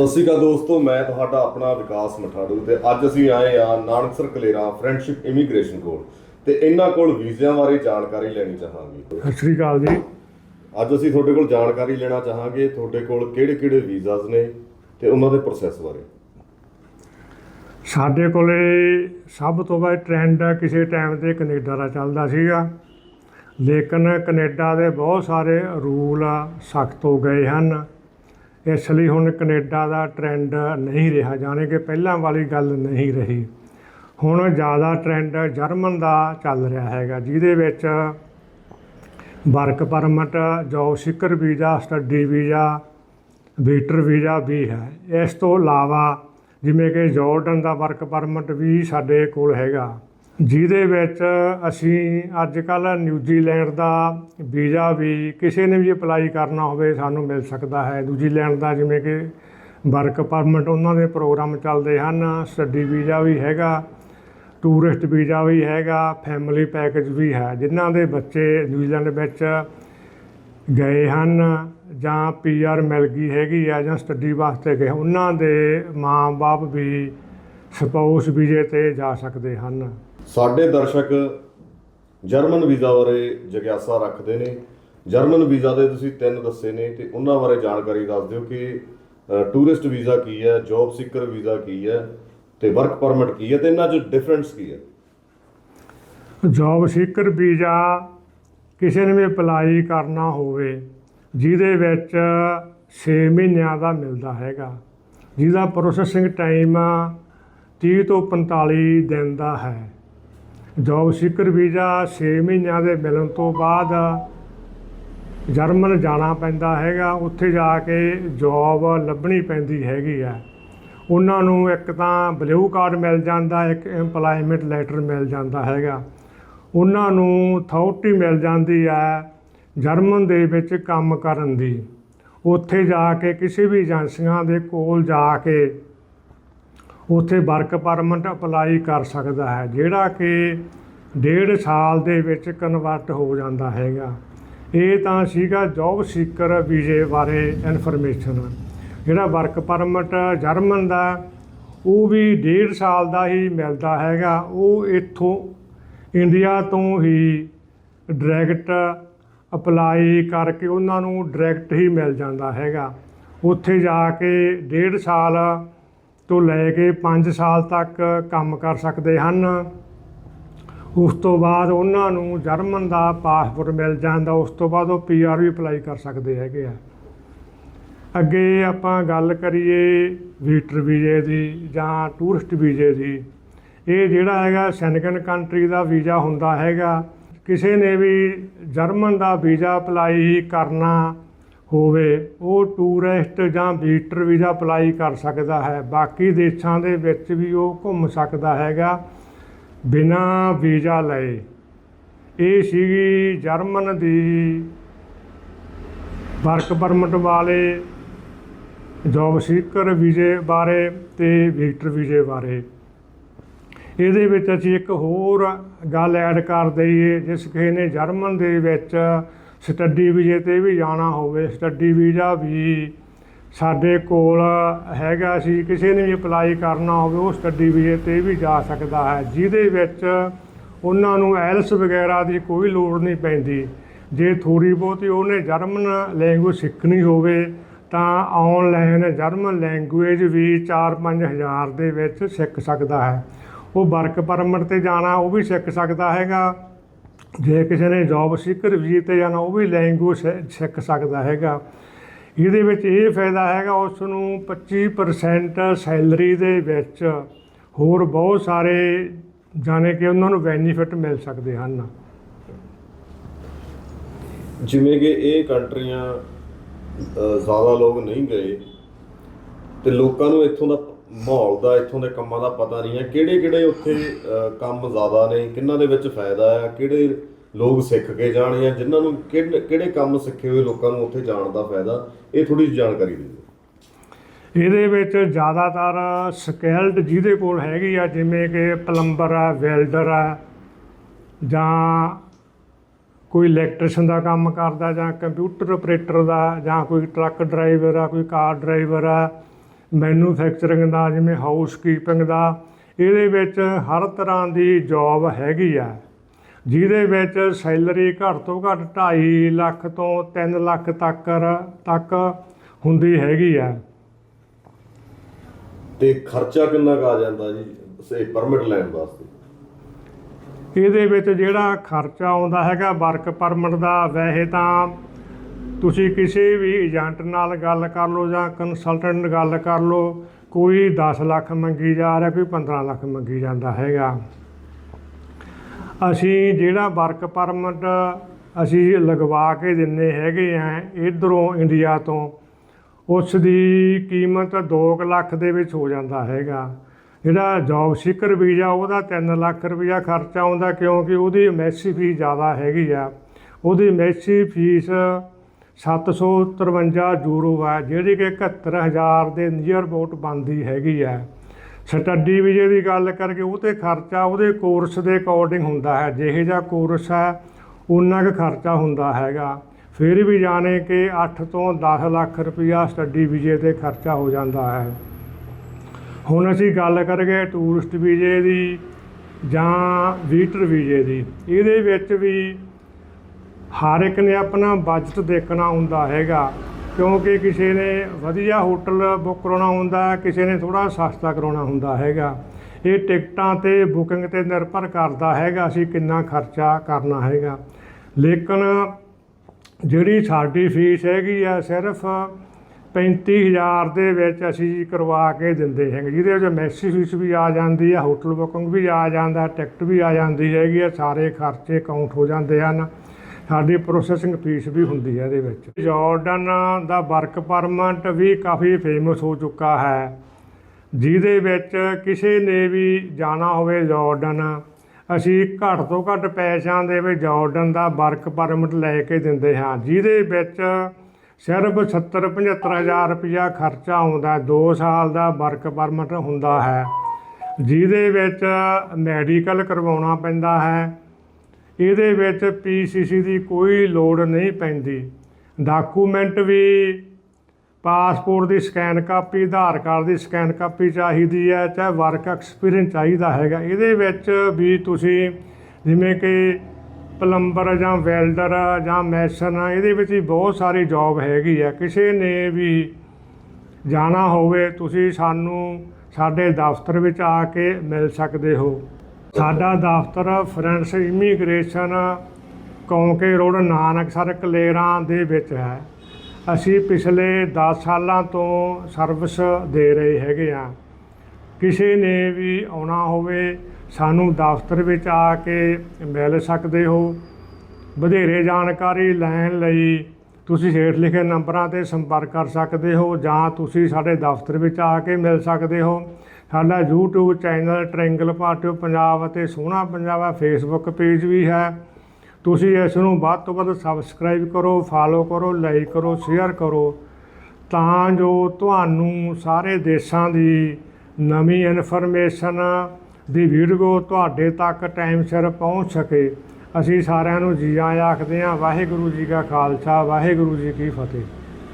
ਸਤਿ ਸ਼੍ਰੀ ਅਕਾਲ ਦੋਸਤੋ ਮੈਂ ਤੁਹਾਡਾ ਆਪਣਾ ਵਿਕਾਸ ਮਠਾੜੂ ਤੇ ਅੱਜ ਅਸੀਂ ਆਏ ਆ ਨਾਨਕਸਰ ਕਲੇਰਾ ਫਰੈਂਡਸ਼ਿਪ ਇਮੀਗ੍ਰੇਸ਼ਨ ਕੋਲ ਤੇ ਇਹਨਾਂ ਕੋਲ ਵੀਜ਼ਿਆਂ ਬਾਰੇ ਜਾਣਕਾਰੀ ਲੈਣੀ ਚਾਹਾਂਗੇ। ਸਤਿ ਸ਼੍ਰੀ ਅਕਾਲ ਜੀ। ਅੱਜ ਅਸੀਂ ਤੁਹਾਡੇ ਕੋਲ ਜਾਣਕਾਰੀ ਲੈਣਾ ਚਾਹਾਂਗੇ ਤੁਹਾਡੇ ਕੋਲ ਕਿਹੜੇ-ਕਿਹੜੇ ਵੀਜ਼ਾਸ ਨੇ ਤੇ ਉਹਨਾਂ ਦੇ ਪ੍ਰੋਸੈਸ ਬਾਰੇ। ਸਾਡੇ ਕੋਲੇ ਸਭ ਤੋਂ ਵੱਧ ਟ੍ਰੈਂਡ ਕਿਸੇ ਟਾਈਮ ਤੇ ਕੈਨੇਡਾ ਦਾ ਚੱਲਦਾ ਸੀਗਾ। ਲੇਕਿਨ ਕੈਨੇਡਾ ਦੇ ਬਹੁਤ ਸਾਰੇ ਰੂਲ ਸਖਤ ਹੋ ਗਏ ਹਨ। ਇਸ ਲਈ ਹੁਣ ਕੈਨੇਡਾ ਦਾ ਟ੍ਰੈਂਡ ਨਹੀਂ ਰਿਹਾ, ਜਾਣੇ ਕਿ ਪਹਿਲਾਂ ਵਾਲੀ ਗੱਲ ਨਹੀਂ ਰਹੀ। ਹੁਣ ਜ਼ਿਆਦਾ ਟ੍ਰੈਂਡ ਜਰਮਨ ਦਾ ਚੱਲ ਰਿਹਾ ਹੈਗਾ, ਜਿਹਦੇ ਵਿੱਚ work permit job seeker visa, study visa visitor visa ਵੀ ਹੈ। ਇਸ ਤੋਂ ਇਲਾਵਾ ਜਿਵੇਂ ਕਿ ਜਾਰਡਨ ਦਾ ਵਰਕ ਪਰਮਿਟ ਵੀ ਸਾਡੇ ਕੋਲ ਹੈਗਾ। ਜਿਹਦੇ ਵਿੱਚ ਅਸੀਂ ਅੱਜ ਕੱਲ ਨਿਊਜ਼ੀਲੈਂਡ ਦਾ ਵੀਜ਼ਾ ਵੀ ਕਿਸੇ ਨੇ ਵੀ ਅਪਲਾਈ ਕਰਨਾ ਹੋਵੇ ਸਾਨੂੰ ਮਿਲ ਸਕਦਾ ਹੈ। ਨਿਊਜ਼ੀਲੈਂਡ ਦਾ ਜਿਵੇਂ ਕਿ ਵਰਕ ਪਰਮਿਟ ਉਹਨਾਂ ਦੇ ਪ੍ਰੋਗਰਾਮ ਚੱਲਦੇ ਹਨ ਸਟੱਡੀ ਵੀਜ਼ਾ ਵੀ ਹੈਗਾ ਟੂਰਿਸਟ ਵੀਜ਼ਾ ਵੀ ਹੈਗਾ ਫੈਮਿਲੀ ਪੈਕੇਜ ਵੀ ਹੈ। ਜਿਨ੍ਹਾਂ ਦੇ ਬੱਚੇ ਨਿਊਜ਼ੀਲੈਂਡ ਵਿੱਚ ਗਏ ਹਨ ਜਾਂ ਪੀਆਰ ਮਿਲ ਗਈ ਹੈਗੀ ਆ ਜਾਂ ਸਟੱਡੀ ਵਾਸਤੇ ਗਏ, ਉਹਨਾਂ ਦੇ ਮਾਂ-ਬਾਪ ਵੀ ਸਪਾਊਸ ਵੀਜ਼ੇ ਤੇ ਜਾ ਸਕਦੇ ਹਨ। ਸਾਡੇ ਦਰਸ਼ਕ ਜਰਮਨ ਵੀਜ਼ਾ ਬਾਰੇ ਜਿਗਿਆਸਾ ਰੱਖਦੇ ਨੇ। ਜਰਮਨ ਵੀਜ਼ਾ ਦੇ ਤੁਸੀਂ ਤਿੰਨ ਦੱਸੇ ਨੇ ਤੇ ਉਹਨਾਂ ਬਾਰੇ ਜਾਣਕਾਰੀ ਦੱਸ ਦਿਓ ਕਿ ਟੂਰਿਸਟ ਵੀਜ਼ਾ ਕੀ ਹੈ, ਜੌਬ ਸਿਕਰ ਵੀਜ਼ਾ ਕੀ ਹੈ ਤੇ ਵਰਕ ਪਰਮਿਟ ਕੀ ਹੈ ਤੇ ਇਹਨਾਂ 'ਚ ਡਿਫਰੈਂਸ ਕੀ ਹੈ? ਜੌਬ ਸੀਕਰ ਵੀਜ਼ਾ ਕਿਸੇ ਨੇ ਵੀ ਅਪਲਾਈ ਕਰਨਾ ਹੋਵੇ, ਜਿਹਦੇ ਵਿੱਚ 6 ਮਹੀਨਿਆਂ ਦਾ ਮਿਲਦਾ ਹੈਗਾ। ਜਿਹਦਾ ਪ੍ਰੋਸੈਸਿੰਗ ਟਾਈਮ 30 ਤੋਂ 45 ਦਿਨ ਦਾ ਹੈ। ਜੋਬ ਸੀਕਰ ਵੀਜ਼ਾ 6 ਮਹੀਨਿਆਂ ਦੇ ਮਿਲਣ ਤੋਂ ਬਾਅਦ ਜਰਮਨ ਜਾਣਾ ਪੈਂਦਾ ਹੈਗਾ। ਉੱਥੇ ਜਾ ਕੇ ਜੌਬ ਲੱਭਣੀ ਪੈਂਦੀ ਹੈਗੀ ਆ। ਉਹਨਾਂ ਨੂੰ ਇੱਕ ਤਾਂ ਬਲੂ ਕਾਰਡ ਮਿਲ ਜਾਂਦਾ, ਇੱਕ EMPLOYMENT ਲੈਟਰ ਮਿਲ ਜਾਂਦਾ ਹੈਗਾ। ਉਹਨਾਂ ਨੂੰ ਅਥਾਰਟੀ ਮਿਲ ਜਾਂਦੀ ਹੈ ਜਰਮਨ ਦੇ ਵਿੱਚ ਕੰਮ ਕਰਨ ਦੀ। ਉੱਥੇ ਜਾ ਕੇ ਕਿਸੇ ਵੀ ਏਜੰਸੀਆਂ ਦੇ ਕੋਲ ਜਾ ਕੇ ਉੱਥੇ ਵਰਕ ਪਰਮਿਟ ਅਪਲਾਈ ਕਰ ਸਕਦਾ ਹੈ, ਜਿਹੜਾ ਕਿ ਡੇਢ ਸਾਲ ਦੇ ਵਿੱਚ ਕਨਵਰਟ ਹੋ ਜਾਂਦਾ ਹੈਗਾ। ਇਹ ਤਾਂ ਸੀਗਾ ਜੌਬ ਸੀਕਰ ਵੀਜ਼ੇ ਬਾਰੇ ਇਨਫੋਰਮੇਸ਼ਨ। ਜਿਹੜਾ ਵਰਕ ਪਰਮਿਟ ਜਰਮਨ ਦਾ, ਉਹ ਵੀ ਡੇਢ ਸਾਲ ਦਾ ਹੀ ਮਿਲਦਾ ਹੈਗਾ। ਉਹ ਇੱਥੋਂ ਇੰਡੀਆ ਤੋਂ ਹੀ ਡਾਇਰੈਕਟ ਅਪਲਾਈ ਕਰਕੇ ਉਹਨਾਂ ਨੂੰ ਡਾਇਰੈਕਟ ਹੀ ਮਿਲ ਜਾਂਦਾ ਹੈਗਾ। ਉੱਥੇ ਜਾ ਕੇ ਡੇਢ ਸਾਲ ਤੋਂ ਲੈ ਕੇ 5 ਸਾਲ ਤੱਕ ਕੰਮ ਕਰ ਸਕਦੇ ਹਨ। ਉਸ ਤੋਂ ਬਾਅਦ ਉਹਨਾਂ ਨੂੰ ਜਰਮਨ ਦਾ ਪਾਸਪੋਰਟ ਮਿਲ ਜਾਂਦਾ। ਉਸ ਤੋਂ ਬਾਅਦ ਉਹ ਪੀਆਰ ਵੀ ਅਪਲਾਈ ਕਰ ਸਕਦੇ ਹੈਗੇ ਆ। ਅੱਗੇ ਆਪਾਂ ਗੱਲ ਕਰੀਏ ਵੀਟਰ ਵੀਜ਼ੇ ਦੀ ਜਾਂ ਟੂਰਿਸਟ ਵੀਜ਼ੇ ਦੀ। ਇਹ ਜਿਹੜਾ ਹੈਗਾ ਸੈਨਗਨ ਕੰਟਰੀ ਦਾ ਵੀਜ਼ਾ ਹੁੰਦਾ ਹੈਗਾ। ਕਿਸੇ ਨੇ ਵੀ ਜਰਮਨ ਦਾ ਵੀਜ਼ਾ ਅਪਲਾਈ ਕਰਨਾ ਹੋਵੇ, ਉਹ ਟੂਰਿਸਟ ਜਾਂ ਵੀਟਰ ਵੀਜ਼ਾ ਅਪਲਾਈ ਕਰ ਸਕਦਾ ਹੈ। ਬਾਕੀ ਦੇਸ਼ਾਂ ਦੇ ਵਿੱਚ ਵੀ ਉਹ ਘੁੰਮ ਸਕਦਾ ਹੈਗਾ ਬਿਨਾਂ ਵੀਜ਼ਾ ਲਏ। ਇਹ ਸੀਗੀ ਜਰਮਨ ਦੀ ਵਰਕ ਪਰਮਿਟ ਵਾਲੇ ਜੌਬ ਸੀਕਰ ਵੀਜ਼ੇ ਬਾਰੇ ਤੇ ਵੀਟਰ ਵੀਜ਼ੇ ਬਾਰੇ। ਇਹਦੇ ਵਿੱਚ ਅਸੀਂ ਇੱਕ ਹੋਰ ਗੱਲ ਐਡ ਕਰ ਦਈਏ, ਜਿਸ ਕਿਸੇ ਨੇ ਜਰਮਨ ਦੇ ਵਿੱਚ ਸਟੱਡੀ ਵੀਜ਼ੇ ਤੇ ਵੀ ਜਾਣਾ ਹੋਵੇ, ਸਟੱਡੀ ਵੀਜ਼ਾ ਵੀ ਸਾਡੇ ਕੋਲ ਹੈਗਾ ਸੀ, ਕਿਸੇ ਨੇ ਵੀ ਅਪਲਾਈ ਕਰਨਾ ਹੋਵੇ, ਉਹ ਸਟੱਡੀ ਵੀਜ਼ੇ ਤੇ ਵੀ ਜਾ ਸਕਦਾ ਹੈ, ਜਿਹਦੇ ਵਿੱਚ ਉਹਨਾਂ ਨੂੰ ਐਲਸ ਵਗੈਰਾ ਦੀ ਕੋਈ ਲੋੜ ਨਹੀਂ ਪੈਂਦੀ। ਜੇ ਥੋੜੀ ਬਹੁਤੀ ਉਹਨੇ ਜਰਮਨ ਲੈਂਗੁਏਜ ਸਿੱਖਣੀ ਹੋਵੇ, ਤਾਂ ਆਨਲਾਈਨ ਜਰਮਨ ਲੈਂਗੁਏਜ ਵੀ 4-5 ਹਜ਼ਾਰ ਦੇ ਵਿੱਚ ਸਿੱਖ ਸਕਦਾ ਹੈ। ਉਹ ਵਰਕ ਪਰਮਿਟ ਤੇ ਜਾਣਾ, ਉਹ ਵੀ ਸਿੱਖ ਸਕਦਾ ਹੈਗਾ। ਜੇ ਕਿਸੇ ਨੇ ਜੌਬ ਸੀਕਰ ਵੀਜ਼ੇ ਤੇ ਜਾਣਾ, ਉਹ ਵੀ ਲੈਂਗੁਏਜ ਸਿੱਖ ਸਕਦਾ ਹੈਗਾ। ਇਹਦੇ ਵਿੱਚ ਇਹ ਫਾਇਦਾ ਹੈਗਾ ਉਸ ਨੂੰ 25% ਸੈਲਰੀ ਦੇ ਵਿੱਚ ਹੋਰ ਬਹੁਤ ਸਾਰੇ ਜਾਣੇ ਕਿ ਉਹਨਾਂ ਨੂੰ ਬੈਨੀਫਿਟ ਮਿਲ ਸਕਦੇ ਹਨ। ਜਿਵੇਂ ਕਿ ਇਹ ਕੰਟਰੀਆਂ ਜ਼ਿਆਦਾ ਲੋਕ ਨਹੀਂ ਗਏ ਤੇ ਲੋਕਾਂ ਨੂੰ ਇੱਥੋਂ ਦਾ ਮਾਹੌਲ ਦਾ, ਇੱਥੋਂ ਦੇ ਕੰਮਾਂ ਦਾ ਪਤਾ ਨਹੀਂ ਹੈ ਕਿਹੜੇ ਕਿਹੜੇ ਉੱਥੇ ਕੰਮ ਜ਼ਿਆਦਾ ਨੇ, ਕਿੰਨਾਂ ਦੇ ਵਿੱਚ ਫਾਇਦਾ ਹੈ ਕਿਹੜੇ ਲੋਕ ਸਿੱਖ ਕੇ ਜਾਣ ਜਾਂ ਜਿਨ੍ਹਾਂ ਨੂੰ ਕਿਹੜੇ ਕਿਹੜੇ ਕੰਮ ਸਿੱਖੇ ਹੋਏ ਲੋਕਾਂ ਨੂੰ ਉੱਥੇ ਜਾਣ ਦਾ ਫਾਇਦਾ, ਇਹ ਥੋੜੀ ਜਿਹੀ ਜਾਣਕਾਰੀ ਦਿਓ। ਇਹਦੇ ਵਿੱਚ ਜ਼ਿਆਦਾਤਰ ਸਕਿਲਡ ਜਿਹਦੇ ਕੋਲ ਹੈਗੀ ਆ, ਜਿਵੇਂ ਕਿ ਪਲੰਬਰ ਆ, ਵੈਲਡਰ ਆ, ਜਾਂ ਕੋਈ ਇਲੈਕਟ੍ਰੀਸ਼ੀਅਨ ਦਾ ਕੰਮ ਕਰਦਾ, ਜਾਂ ਕੰਪਿਊਟਰ ਆਪਰੇਟਰ ਦਾ, ਜਾਂ ਕੋਈ ਟਰੱਕ ਡਰਾਈਵਰ ਆ, ਕੋਈ ਕਾਰ ਡਰਾਈਵਰ ਆ, ਮੈਨੂਫੈਕਚਰਿੰਗ ਦਾ, ਜਿਵੇਂ ਹਾਊਸ ਕੀਪਿੰਗ ਦਾ, ਇਹਦੇ ਵਿੱਚ ਹਰ ਤਰ੍ਹਾਂ ਦੀ ਜੌਬ ਹੈਗੀ ਆ। ਜਿਹਦੇ ਵਿੱਚ ਸੈਲਰੀ ਘੱਟ ਤੋਂ ਘੱਟ 2.5 ਲੱਖ ਤੋਂ 3 ਲੱਖ ਤੱਕ ਤੱਕ ਹੁੰਦੀ ਹੈਗੀ ਆ। ਤੇ ਖਰਚਾ ਕਿੰਨਾ ਕੁ ਆ ਜਾਂਦਾ ਜੀ ਸੇ ਪਰਮਿਟ ਲੈਣ ਵਾਸਤੇ? ਇਹਦੇ ਵਿੱਚ ਜਿਹੜਾ ਖਰਚਾ ਆਉਂਦਾ ਹੈਗਾ ਵਰਕ ਪਰਮਿਟ ਦਾ ਵੈਸੇ ਤਾਂ ਤੁਸੀਂ ਕਿਸੇ ਵੀ ਏਜੰਟ ਨਾਲ ਗੱਲ ਕਰ ਲਓ ਜਾਂ ਕੰਸਲਟੈਂਟ ਨਾਲ ਗੱਲ ਕਰ ਲਓ ਕੋਈ 10 ਲੱਖ ਮੰਗੀ ਜਾ ਰਿਹਾ ਕੋਈ 15 ਲੱਖ ਮੰਗੀ ਜਾਂਦਾ ਹੈਗਾ। ਅਸੀਂ ਜਿਹੜਾ ਵਰਕ ਪਰਮਿਟ ਅਸੀਂ ਲਗਵਾ ਕੇ ਦਿੰਨੇ ਹੈਗੇ ਆ ਇਧਰੋਂ ਇੰਡੀਆ ਤੋਂ ਉਸ ਦੀ ਕੀਮਤ 2 ਲੱਖ ਦੇ ਵਿੱਚ ਹੋ ਜਾਂਦਾ ਹੈਗਾ। ਜਿਹੜਾ ਜੌਬ ਸੀਕਰ ਵੀਜ਼ਾ, ਉਹਦਾ 3 ਲੱਖ ਰੁਪਇਆ ਖਰਚਾ ਆਉਂਦਾ ਕਿਉਂਕਿ ਉਹਦੀ ਮੈਸੀ ਫੀਸ ਜ਼ਿਆਦਾ ਹੈਗੀ ਆ। ਉਹਦੀ ਮੈਸੀ ਫੀਸ 753 ਯੂਰੋ ਹੈ ਜਿਹੜੀ ਕਿ 71000 ਦੇ ਨੀਅਰ ਅਬਾਊਟ ਬਣਦੀ ਹੈਗੀ ਆ। ਸਟੱਡੀ ਵੀਜ਼ੇ ਦੀ ਗੱਲ ਕਰਕੇ ਉਹ ਤੇ ਖਰਚਾ ਉਹਦੇ ਕੋਰਸ ਦੇ ਅਕੋਰਡਿੰਗ ਹੁੰਦਾ ਹੈ, ਜਿਹੇ ਜਿਹਾ ਕੋਰਸ ਹੈ ਉਨਾ ਕੁ ਖਰਚਾ ਹੁੰਦਾ ਹੈਗਾ। ਫਿਰ ਵੀ ਜਾਣੇ ਕਿ 8 ਤੋਂ 10 ਲੱਖ ਰੁਪਈਆ ਸਟੱਡੀ ਵੀਜ਼ੇ ਤੇ ਖਰਚਾ ਹੋ ਜਾਂਦਾ ਹੈ। ਹੁਣ ਅਸੀਂ ਗੱਲ ਕਰਾਂਗੇ ਟੂਰਿਸਟ ਵੀਜ਼ੇ ਦੀ ਜਾਂ ਵੀਟਰ ਵੀਜ਼ੇ ਦੀ। ਇਹਦੇ ਵਿੱਚ ਵੀ ਹਰ ਇੱਕ ਨੇ ਆਪਣਾ ਬਜਟ ਦੇਖਣਾ ਹੁੰਦਾ ਹੈਗਾ। ਕਿਉਂਕਿ ਕਿਸੇ ਨੇ ਵਧੀਆ ਹੋਟਲ ਬੁੱਕ ਕਰਾਉਣਾ ਹੁੰਦਾ, ਕਿਸੇ ਨੇ ਥੋੜਾ ਸਸਤਾ ਕਰਾਉਣਾ ਹੁੰਦਾ ਹੈਗਾ। ਇਹ ਟਿਕਟਾਂ ਤੇ ਬੁਕਿੰਗ ਤੇ ਨਿਰਭਰ ਕਰਦਾ ਹੈਗਾ, ਅਸੀਂ ਕਿੰਨਾ ਖਰਚਾ ਕਰਨਾ ਹੈਗਾ। ਲੇਕਿਨ ਜਿਹੜੀ ਸਾਡੀ ਫੀਸ ਹੈਗੀ ਆ, ਸਿਰਫ 35000 ਦੇ ਵਿੱਚ ਅਸੀਂ ਕਰਵਾ ਕੇ ਦਿੰਦੇ ਹੈਗੇ। ਜਿਹਦੇ ਵਿੱਚ ਮੈਸੀ ਫੀਸ ਵੀ ਆ ਜਾਂਦੀ ਆ, ਹੋਟਲ ਬੁਕਿੰਗ ਵੀ ਆ ਜਾਂਦਾ, ਟਿਕਟ ਵੀ ਆ ਜਾਂਦੀ ਹੈਗੀ ਆ, ਸਾਰੇ ਖਰਚੇ ਕਾਊਂਟ ਹੋ ਜਾਂਦੇ ਹਨ। ਸਾਡੀ ਪ੍ਰੋਸੈਸਿੰਗ ਫੀਸ ਵੀ ਹੁੰਦੀ ਹੈ ਇਹਦੇ ਵਿੱਚ। ਜਾਰਡਨ ਦਾ ਵਰਕ ਪਰਮਿਟ ਵੀ ਕਾਫੀ ਫੇਮਸ ਹੋ ਚੁੱਕਾ ਹੈ। ਜਿਹਦੇ ਵਿੱਚ ਕਿਸੇ ਨੇ ਵੀ ਜਾਣਾ ਹੋਵੇ ਜਾਰਡਨ ਅਸੀਂ ਘੱਟ ਤੋਂ ਘੱਟ ਪੈਸਿਆਂ ਦੇ ਵਿੱਚ ਜਾਰਡਨ ਦਾ ਵਰਕ ਪਰਮਿਟ ਲੈ ਕੇ ਦਿੰਦੇ ਹਾਂ। ਜਿਹਦੇ ਵਿੱਚ ਸਿਰਫ 70 75000 ਰੁਪਇਆ ਖਰਚਾ ਆਉਂਦਾ 2 ਸਾਲ ਦਾ ਵਰਕ ਪਰਮਿਟ ਹੁੰਦਾ ਹੈ। ਜਿਹਦੇ ਵਿੱਚ ਮੈਡੀਕਲ ਕਰਵਾਉਣਾ ਪੈਂਦਾ ਹੈ। ਇਹਦੇ ਵਿੱਚ ਪੀਸੀਸੀ ਦੀ ਕੋਈ ਲੋੜ ਨਹੀਂ ਪੈਂਦੀ। ਡਾਕੂਮੈਂਟ ਵੀ ਪਾਸਪੋਰਟ ਦੀ ਸਕੈਨ ਕਾਪੀ ਆਧਾਰ ਕਾਰਡ ਦੀ ਸਕੈਨ ਕਾਪੀ ਚਾਹੀਦੀ ਹੈ, ਚਾਹੇ ਵਰਕ ਐਕਸਪੀਰੀਅੰਸ ਚਾਹੀਦਾ ਹੈਗਾ। ਇਹਦੇ ਵਿੱਚ ਵੀ ਤੁਸੀਂ ਜਿਵੇਂ ਕਿ ਪਲੰਬਰ ਜਾਂ ਵੈਲਡਰ ਜਾਂ ਮੈਸਨ ਇਹਦੇ ਵਿੱਚ ਵੀ ਬਹੁਤ ਸਾਰੀ ਜੌਬ ਹੈਗੀ ਆ ਕਿਸੇ ਨੇ ਵੀ ਜਾਣਾ ਹੋਵੇ, ਤੁਸੀਂ ਸਾਨੂੰ ਸਾਡੇ ਦਫ਼ਤਰ ਵਿੱਚ ਆ ਕੇ ਮਿਲ ਸਕਦੇ ਹੋ। ਸਾਡਾ ਦਫ਼ਤਰ friends immigration Kaunke road Nanaksar Kaleran ਦੇ ਵਿੱਚ ਹੈ। ਅਸੀਂ ਪਿਛਲੇ 10 ਸਾਲਾਂ ਤੋਂ ਸਰਵਿਸ ਦੇ ਰਹੇ ਹੈਗੇ ਆ ਕਿਸੇ ਨੇ ਵੀ ਆਉਣਾ ਹੋਵੇ, ਸਾਨੂੰ ਦਫ਼ਤਰ ਵਿੱਚ ਆ ਕੇ ਮਿਲ ਸਕਦੇ ਹੋ। ਵਧੇਰੇ ਜਾਣਕਾਰੀ ਲੈਣ ਲਈ ਤੁਸੀਂ ਹੇਠ ਲਿਖੇ ਨੰਬਰਾਂ ਤੇ ਸੰਪਰਕ ਕਰ ਸਕਦੇ ਹੋ ਜਾਂ ਤੁਸੀਂ ਸਾਡੇ ਦਫ਼ਤਰ ਵਿੱਚ ਆ ਕੇ ਮਿਲ ਸਕਦੇ ਹੋ। ਸਾਡਾ YouTube channel triangle party Punjab ਅਤੇ ਸੋਹਣਾ ਪੰਜਾਬ ਹੈ ਫੇਸਬੁੱਕ ਪੇਜ ਵੀ ਹੈ। ਤੁਸੀਂ ਇਸ ਨੂੰ ਵੱਧ ਤੋਂ ਵੱਧ ਸਬਸਕ੍ਰਾਈਬ ਕਰੋ ਫਾਲੋ ਕਰੋ ਲਾਈਕ ਕਰੋ ਸ਼ੇਅਰ ਕਰੋ। ਤਾਂ ਜੋ ਤੁਹਾਨੂੰ ਸਾਰੇ ਦੇਸ਼ਾਂ ਦੀ ਨਵੀਂ ਇਨਫੋਰਮੇਸ਼ਨ ਦੀ ਵੀਡੀਓ ਤੁਹਾਡੇ ਤੱਕ ਟਾਈਮ ਸਿਰ ਪਹੁੰਚ ਸਕੇ। ਅਸੀਂ ਸਾਰਿਆਂ ਨੂੰ ਜੀ ਆਇਆਂ ਆਖਦੇ ਹਾਂ, ਵਾਹਿਗੁਰੂ ਜੀ ਕਾ ਖਾਲਸਾ, ਵਾਹਿਗੁਰੂ ਜੀ ਕੀ ਫਤਿਹ।